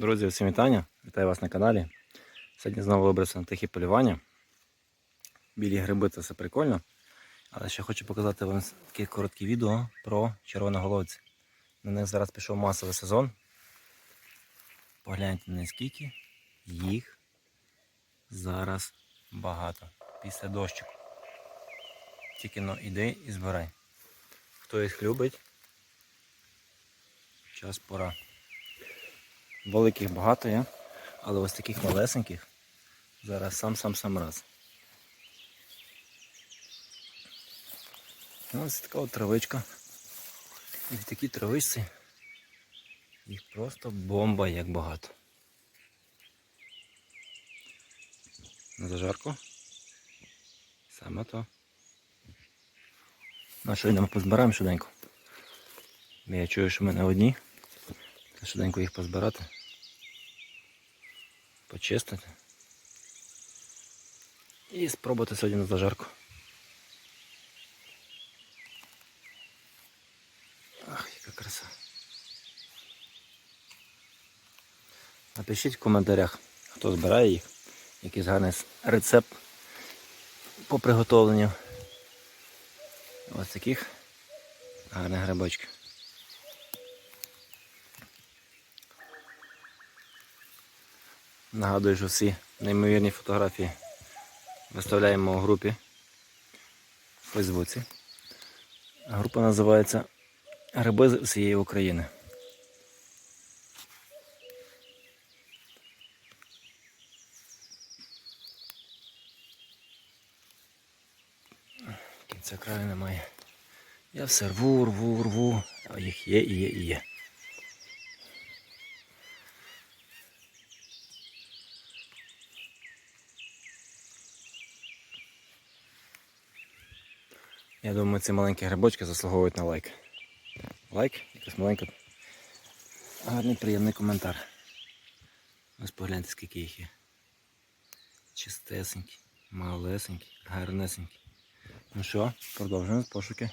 Друзі, всім вітання! Вітаю вас на каналі. Сьогодні знову вибрався на тихе полювання. Білі гриби це все прикольно. Але ще хочу показати вам таке коротке відео про червоноголовці. На них зараз пішов масовий сезон. Погляньте наскільки їх зараз багато. Після дощику. Тільки но іди і збирай. Хто їх любить, час пора. Великих багато є, але ось таких малесеньких зараз сам-сам-сам раз. Ось така от травичка. І в такій травичці їх просто бомба як багато. На зажарку. Саме то. Ну що йдемо позбираємо швиденько. Я чую, що ми не одні. Швиденько їх позбирати. Почистити. І спробувати сьогодні на зажарку. Ах, яка краса. Напишіть в коментарях, хто збирає їх, якийсь гарний рецепт по приготовленню ось таких гарних грибочків. Нагадую, що всі неймовірні фотографії виставляємо у групі в Фейсбуці. Група називається Гриби з всієї України. Кінця краю немає. Я все рву, рву, рву, а їх є і є і є. Я думаю, ці маленькі грибочки заслуговують на лайк. Лайк, якийсь маленький, Гарний приємний коментар. Ось погляньте, скільки їх є. Чистесенькі, малесенькі, гарнесенькі. Ну що, продовжуємо пошуки.